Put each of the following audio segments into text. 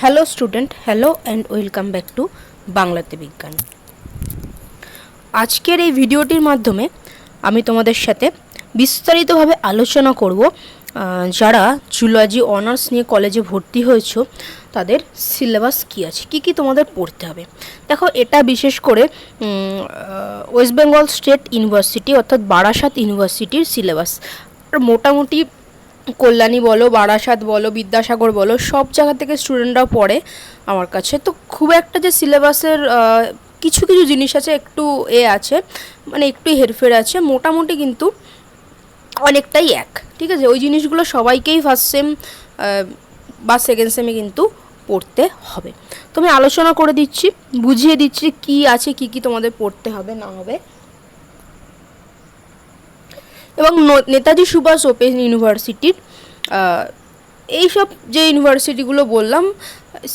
Hello student hello and welcome back to বাংলাতে বিজ্ঞান আজকের এই ভিডিওটির মাধ্যমে আমি তোমাদের সাথে বিস্তারিতভাবে আলোচনা করব যারা জুলজি অনার্স নিয়ে কলেজে ভর্তি হয়েছো, তাদের সিলেবাস কী আছে, কী কী তোমাদের পড়তে হবে। দেখো, এটা বিশেষ করে ওয়েস্ট বেঙ্গল স্টেট ইউনিভার্সিটি অর্থাৎ বারাসাত ইউনিভার্সিটির সিলেবাস মোটামুটি কল্যাণী বলো, বারাসাত বলো, বিদ্যাসাগর বলো, সব জায়গা থেকে স্টুডেন্টরা পড়ে আমার কাছে। তো খুব একটা যে সিলেবাসের কিছু কিছু জিনিস আছে, একটু এ আছে মানে একটু হেরফের আছে, মোটামুটি কিন্তু অনেকটাই এক, ঠিক আছে? ওই জিনিসগুলো সবাইকেই ফার্স্ট সেম বা সেকেন্ড সেমে কিন্তু পড়তে হবে। তো আমি আলোচনা করে দিচ্ছি, বুঝিয়ে দিচ্ছি কি আছে, কি কি তোমাদের পড়তে হবে, না হবে। এবং নেতাজি সুভাষ ওপেন ইউনিভার্সিটির এইসব যে ইউনিভার্সিটিগুলো বললাম,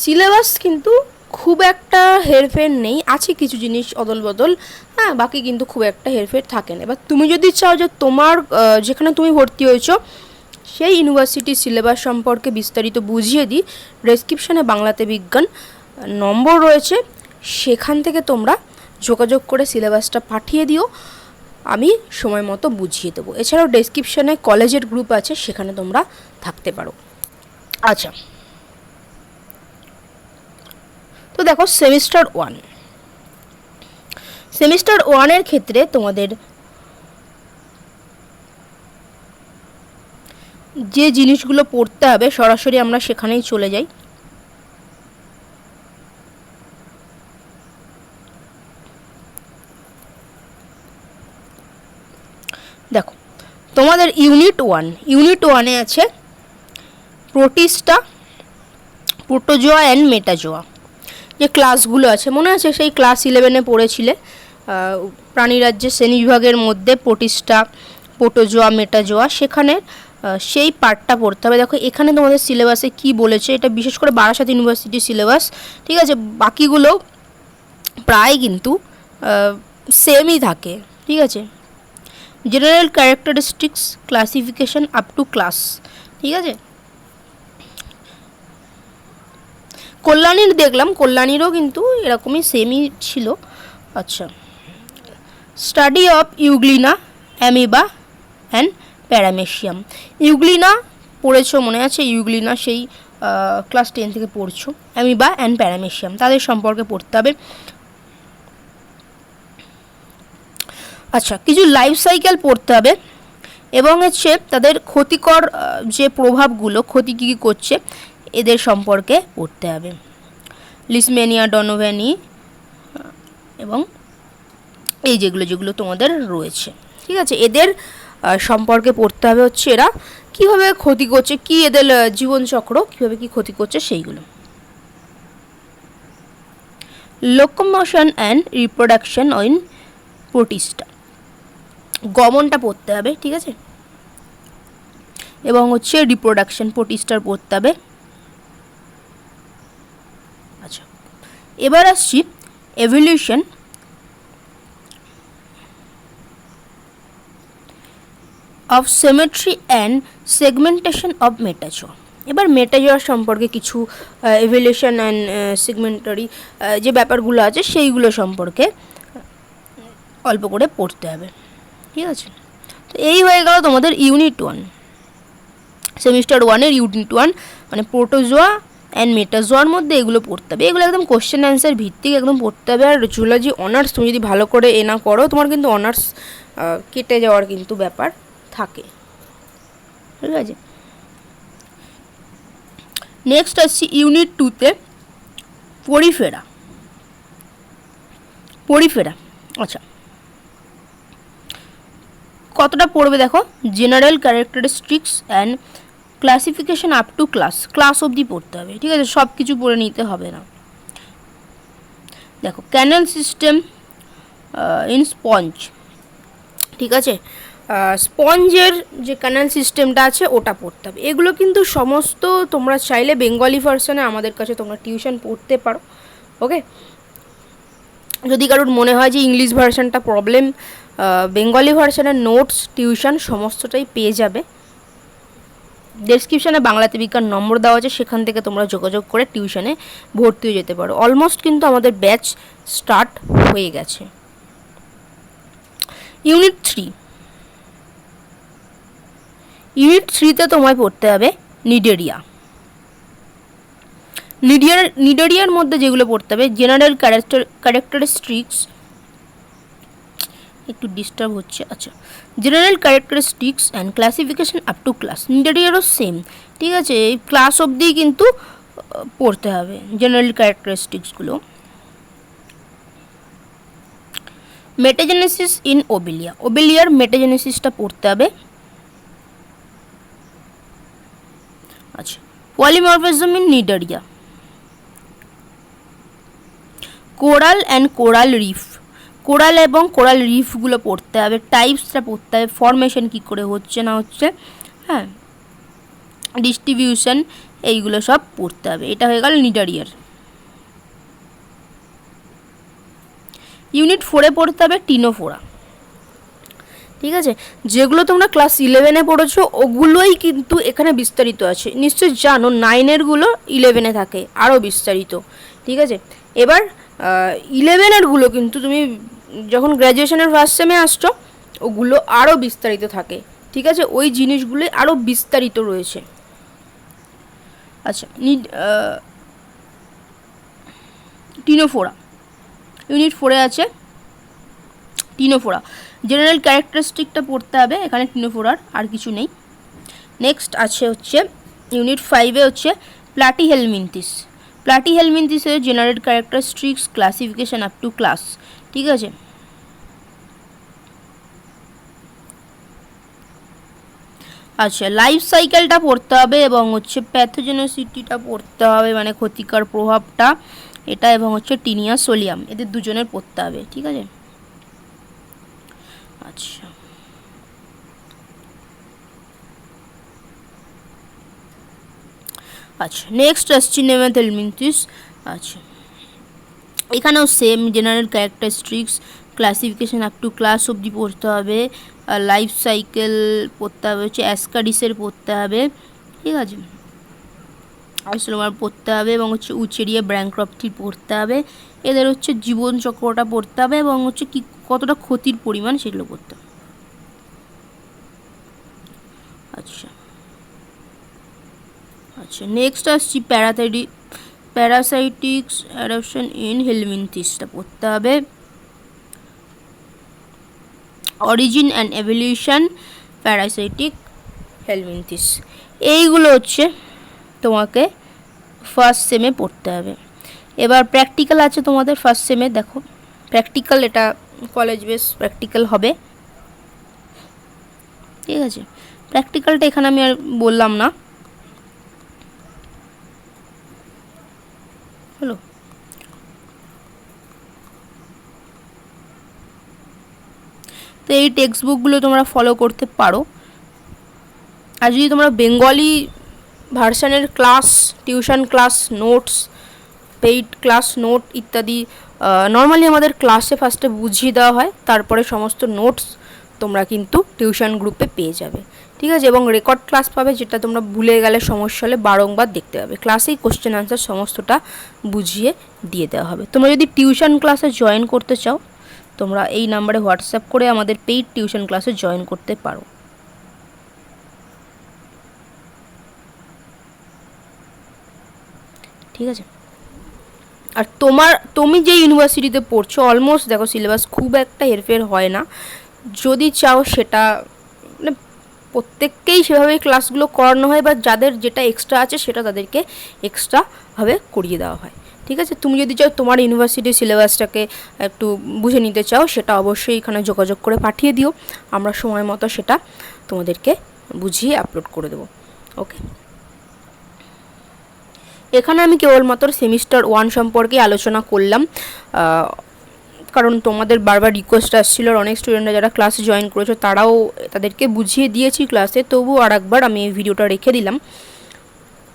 সিলেবাস কিন্তু খুব একটা হেরফের নেই, আছে কিছু জিনিস অদল বদল হ্যাঁ বাকি কিন্তু খুব একটা হেরফের থাকে না। এবার তুমি যদি চাও যে তোমার যেখানে তুমি ভর্তি হয়েছো, সেই ইউনিভার্সিটির সিলেবাস সম্পর্কে বিস্তারিত বুঝিয়ে দিই। ডেসক্রিপশানে বাংলাতে বিজ্ঞান নম্বর রয়েছে, সেখান থেকে তোমরা যোগাযোগ করে সিলেবাসটা পাঠিয়ে দিও। আমি সময় মতো বুঝিয়ে দেবো। এছাড়াও ডেসক্রিপশানে কলেজের গ্রুপ আছে, সেখানে তোমরা থাকতে পারো। আচ্ছা। তো দেখো সেমিস্টার ওয়ান সেমিস্টার ওয়ানের ক্ষেত্রে তোমাদের যে জিনিসগুলো পড়তে হবে, সরাসরি আমরা সেখানেই চলে যাই দেখো তোমাদের ইউনিট ওয়ান ইউনিট ওয়ানে আছে প্রোটিস্টা, প্রোটোজোয়া অ্যান্ড মেটাজোয়া। যে ক্লাসগুলো আছে, মনে আছে সেই ক্লাস ইলেভেনে পড়েছিলে? প্রাণীরাজ্যের শ্রেণীবিভাগের মধ্যে প্রোটিস্টা, প্রোটোজোয়া, মেটাজোয়া, সেখানে সেই পার্টটা পড়তে হবে। দেখো, এখানে তোমাদের সিলেবাসে কি বলেছে, এটা বিশেষ করে বারাসাত ইউনিভার্সিটির সিলেবাস ঠিক আছে? বাকিগুলো প্রায় কিন্তু সেমই থাকে, ঠিক আছে? General characteristics classification up to class ঠিক আছে? কল্যাণীর দেখলাম, কল্যাণীরও কিন্তু এরকমই সেমই ছিল। আচ্ছা। Study of euglena amoeba and paramecium euglena পড়েছো, মনে আছে? ইউগ্লিনা সেই ক্লাস টেন থেকে পড়ছো। অ্যামিবা অ্যান্ড প্যারামেশিয়াম তাদের সম্পর্কে পড়তে হবে। আচ্ছা কিছু লাইফ সাইকেল পড়তে হবে এবং হচ্ছে তাদের ক্ষতিকর যে প্রভাবগুলো, ক্ষতি কী কী করছে, এদের সম্পর্কে পড়তে হবে। লিসমেনিয়া ডনোভ্যানি এবং এই যেগুলো যেগুলো তোমাদের রয়েছে। ঠিক আছে, এদের সম্পর্কে পড়তে হবে হচ্ছে এরা কীভাবে ক্ষতি করছে, কি এদের জীবনচক্র কীভাবে কি ক্ষতি করছে সেইগুলো। Locomotion and reproduction in protista গমনটা পড়তে হবে, ঠিক আছে? এবং হচ্ছে রিপ্রোডাকশন প্রোটিস্টার পড়তে হবে। আচ্ছা এবার আসছি evolution of symmetry and segmentation of metazoa এবার মেটাজোয়া সম্পর্কে কিছু এভলিউশন অ্যান্ড সেগমেন্টারি যে ব্যাপারগুলো আছে সেইগুলো সম্পর্কে অল্প করে পড়তে হবে। ঠিক আছে? তো এই হয়ে গেল তোমাদের ইউনিট ওয়ান সেমিস্টার ওয়ানের ইউনিট ওয়ান মানে প্রোটোজোয়া অ্যান্ড মেটাজোয়ার মধ্যে এগুলো পড়তে হবে। এগুলো একদম কোশ্চেন অ্যান্সার ভিত্তিক একদম পড়তে হবে। আর জুলজি অনার্স তুমি যদি ভালো করে এ না করো, তোমার কিন্তু অনার্স কেটে যাওয়ার কিন্তু ব্যাপার থাকে। ঠিক আছে? নেক্সট আসছি ইউনিট টুতে পরিফেরা। পরিফেরা আচ্ছা। কতটা পড়বে দেখো? General characteristics and classification up to class class অবধি পড়তে হবে। ঠিক আছে? সব কিছু পড়ে নিতে হবে না। দেখো ক্যানেল সিস্টেম ইন স্পঞ্জ ঠিক আছে? স্পঞ্জের যে ক্যানাল সিস্টেমটা আছে, ওটা পড়তে হবে। এগুলো কিন্তু সমস্ত তোমরা চাইলে বেঙ্গলি ভার্সনে আমাদের কাছে তোমরা টিউশন পড়তে পারো। ওকে যদি কারোর মনে হয় যে ইংলিশ ভার্সনটা প্রবলেম বেঙ্গলি ভার্সনের নোটস টিউশন সমস্তটাই পেয়ে যাবে। ডেসক্রিপশানে বাংলাতে বিজ্ঞান নম্বর দেওয়া আছে, সেখান থেকে তোমরা যোগাযোগ করে টিউশনে ভর্তি হয়ে যেতে পারো। অলমোস্ট কিন্তু আমাদের ব্যাচ স্টার্ট হয়ে গেছে। ইউনিট থ্রি ইউনিট থ্রিতে তোমায় পড়তে হবে নিডেরিয়া নিডিয়ার নিডেরিয়ার মধ্যে যেগুলো পড়তে হবে জেনারেল ক্যারেক্টার ক্যারেক্টারিস্টিক্স একটু ডিস্টার্ব হচ্ছে আচ্ছা। General characteristics and classification up to class নিডেরিয়ারও same ঠিক আছে? এই ক্লাস অবধি কিন্তু পড়তে হবে জেনারেল ক্যারেক্টারিস্টিক্সগুলো মেটাজেনেসিস ইন ওবেলিয়া ওবেলিয়ার মেটাজেনেসিসটা পড়তে হবে। আচ্ছা। Polymorphism in cnidaria coral and coral reef coral এবং কোরাল রিফগুলো পড়তে হবে টাইপসটা পড়তে হবে ফরমেশন কী করে হচ্ছে না হচ্ছে হ্যাঁ? ডিস্ট্রিবিউশন এইগুলো সব পড়তে হবে, এটা হয়ে গেল নিডারিয়ার ইউনিট ফোরে পড়তে হবে টিনোফোরা ঠিক আছে? যেগুলো তোমরা ক্লাস ইলেভেনে পড়েছো, ওগুলোই কিন্তু এখানে বিস্তারিত আছে। নিশ্চয়ই জানো নাইনেরগুলো ইলেভেনে থাকে আরও বিস্তারিত। ঠিক আছে? এবার ইলেভেনেরগুলো কিন্তু তুমি যখন গ্র্যাজুয়েশনের ফার্স্ট সেমে আসছো, ওগুলো আরও বিস্তারিত থাকে, ঠিক আছে? ওই জিনিসগুলো আরও বিস্তারিত রয়েছে। আচ্ছা নিড টিনোফোরা ইউনিট ফোরে আছে টিনোফোরা জেনারেল ক্যারেক্টারিস্টিকটা পড়তে হবে, এখানে টিনোফোরার আর কিছু নেই। নেক্সট আছে হচ্ছে, ইউনিট ফাইভে হচ্ছে প্লাটি হেলমিন্থিস প্লাটি হেলমিন্থিসের general characteristics classification up to class ঠিক আছে আচ্ছা লাইফ সাইকেলটা পড়তে হবে এবং হচ্ছে প্যাথোজেনোসিটিটা পড়তে হবে মানে ক্ষতিকর প্রভাবটা এটা এবং হচ্ছে টিনিয়া সোলিয়াম এদের দুজনের পড়তে হবে ঠিক আছে আচ্ছা আচ্ছা নেক্সট আসছি নেমাথেলমিন্থিস আচ্ছা। এখানেও same general characteristics classification up to class অবধি পড়তে হবে লাইফ সাইকেল পড়তে হবে, হচ্ছে অ্যাসকাডিসের পড়তে হবে, ঠিক আছে? আইসোলোমার পড়তে হবে এবং হচ্ছে উচেরিয়া ব্র্যাঙ্ক্রপ্টির পড়তে হবে, এদের হচ্ছে জীবন চক্রটা পড়তে হবে এবং হচ্ছে কি, কতটা ক্ষতির পরিমাণ সেগুলো পড়তে হবে। আচ্ছা। আচ্ছা নেক্সট আসছি প্যারাথাইডি প্যারাসাইটিক্স অ্যাডাপশন ইন হেলমিনথিসটা পড়তে হবে। Origin and evolution parasitic helminthes এইগুলো হচ্ছে তোমাকে ফার্স্ট সেমে পড়তে হবে। এবার প্র্যাকটিক্যাল আছে তোমাদের ফার্স্ট সেমে দেখো। প্র্যাকটিক্যাল এটা কলেজ বেস প্র্যাকটিক্যাল হবে। ঠিক আছে? প্র্যাকটিক্যালটা এখানে আমি আর বললাম না। হলো? তো এই টেক্সট বুকগুলো তোমরা ফলো করতে পারো। আর যদি তোমরা Bengali ভার্সানের class tuition class notes paid class note ইত্যাদি নর্মালি আমাদের ক্লাসে ফার্স্টে বুঝিয়ে দেওয়া হয়, তারপরে সমস্ত নোটস তোমরা কিন্তু টিউশন গ্রুপে পেয়ে যাবে। ঠিক আছে? এবং রেকর্ড ক্লাস পাবে যেটা তোমরা ভুলে গেলে সমস্যা হলে বারংবার দেখতে পাবে। ক্লাসেই কোশ্চেন আনসার সমস্তটা বুঝিয়ে দিয়ে দেওয়া হবে। তোমরা যদি টিউশন ক্লাসে জয়েন করতে চাও, তোমরা এই নাম্বারে হোয়াটসঅ্যাপ করে আমাদের পেইড টিউশন ক্লাসে জয়েন করতে পারো। ঠিক আছে? আর তোমার, তুমি যে ইউনিভার্সিটিতে পড়ছো অলমোস্ট দেখো সিলেবাস খুব একটা হেরফের হয় না। যদি চাও সেটা মানে প্রত্যেককেই সেভাবে ক্লাসগুলো করানো হয় বা যাদের যেটা এক্সট্রা আছে সেটা তাদেরকে এক্সট্রাভাবে করিয়ে দেওয়া হয়। ঠিক আছে? তুমি যদি চাও তোমার ইউনিভার্সিটির সিলেবাসটাকে একটু বুঝে নিতে চাও, সেটা অবশ্যই এখানে যোগাযোগ করে পাঠিয়ে দিও। আমরা সময় মতো সেটা তোমাদেরকে বুঝিয়ে আপলোড করে দেবো। ওকে এখানে আমি কেবলমাত্র সেমিস্টার ওয়ান সম্পর্কে আলোচনা করলাম। কারণ তোমাদের বারবার রিকোয়েস্ট আসছিল আর অনেক স্টুডেন্টরা যারা ক্লাসে জয়েন করেছ, তারাও তাদেরকে বুঝিয়ে দিয়েছি ক্লাসে তবু আর একবার আমি এই ভিডিওটা রেখে দিলাম।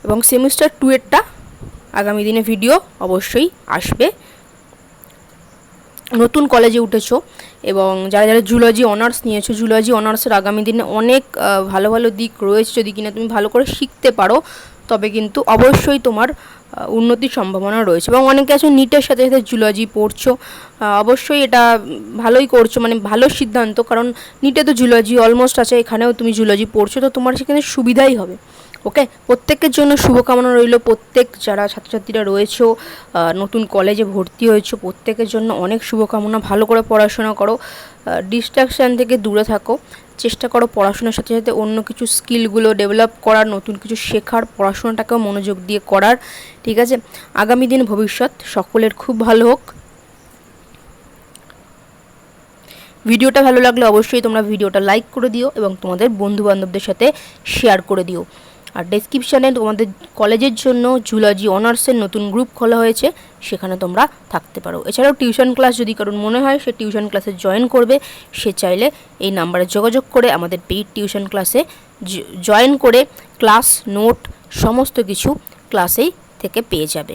এবং সেমিস্টার টু এরটা আগামী দিনে ভিডিও অবশ্যই আসবে। নতুন কলেজে উঠেছো এবং যারা যারা জুলজি অনার্স নিয়েছো জুলজি অনার্সের আগামী দিনে অনেক ভালো ভালো দিক রয়েছে যদি কিনা তুমি ভালো করে শিখতে পারো। তবে কিন্তু অবশ্যই তোমার উন্নতির সম্ভাবনা রয়েছে। এবং অনেকে আছে নিটের সাথে সাথে জুলজি পড়ছো অবশ্যই এটা ভালোই করছ মানে ভালো সিদ্ধান্ত, কারণ নিটে তো জুলজি অলমোস্ট আছে, এখানেও তুমি জুলজি পড়ছো, তো তোমার সেখানে সুবিধাই হবে। ওকে প্রত্যেকের জন্য শুভকামনা রইল, প্রত্যেক যারা ছাত্রছাত্রীরা রয়েছো নতুন কলেজে ভর্তি হয়েছো, প্রত্যেকের জন্য অনেক শুভকামনা, ভালো করে পড়াশোনা করো। ডিস্ট্রাকশান থেকে দূরে থাকো। চেষ্টা করো পড়াশোনার সাথে সাথে অন্য কিছু স্কিলগুলো ডেভেলপ করার, নতুন কিছু শেখার, পড়াশোনাটাকেও মনোযোগ দিয়ে করার, ঠিক আছে? আগামী দিন ভবিষ্যৎ, সকলের খুব ভালো হোক। ভিডিওটা ভালো লাগলে অবশ্যই তোমরা ভিডিওটা লাইক করে দিও এবং তোমাদের বন্ধু বান্ধবদের সাথে শেয়ার করে দিও। আর ডেসক্রিপশানে তোমাদের কলেজের জন্য জুলজি অনার্সের নতুন গ্রুপ খোলা হয়েছে, সেখানে তোমরা থাকতে পারো। এছাড়াও টিউশন ক্লাস যদি কারণ মনে হয়, সে টিউশন ক্লাসে জয়েন করবে। সে চাইলে এই নাম্বারে যোগাযোগ করে আমাদের পেইড টিউশন ক্লাসে জয়েন করে ক্লাস নোট সমস্ত কিছু ক্লাসেই থেকে পেয়ে যাবে।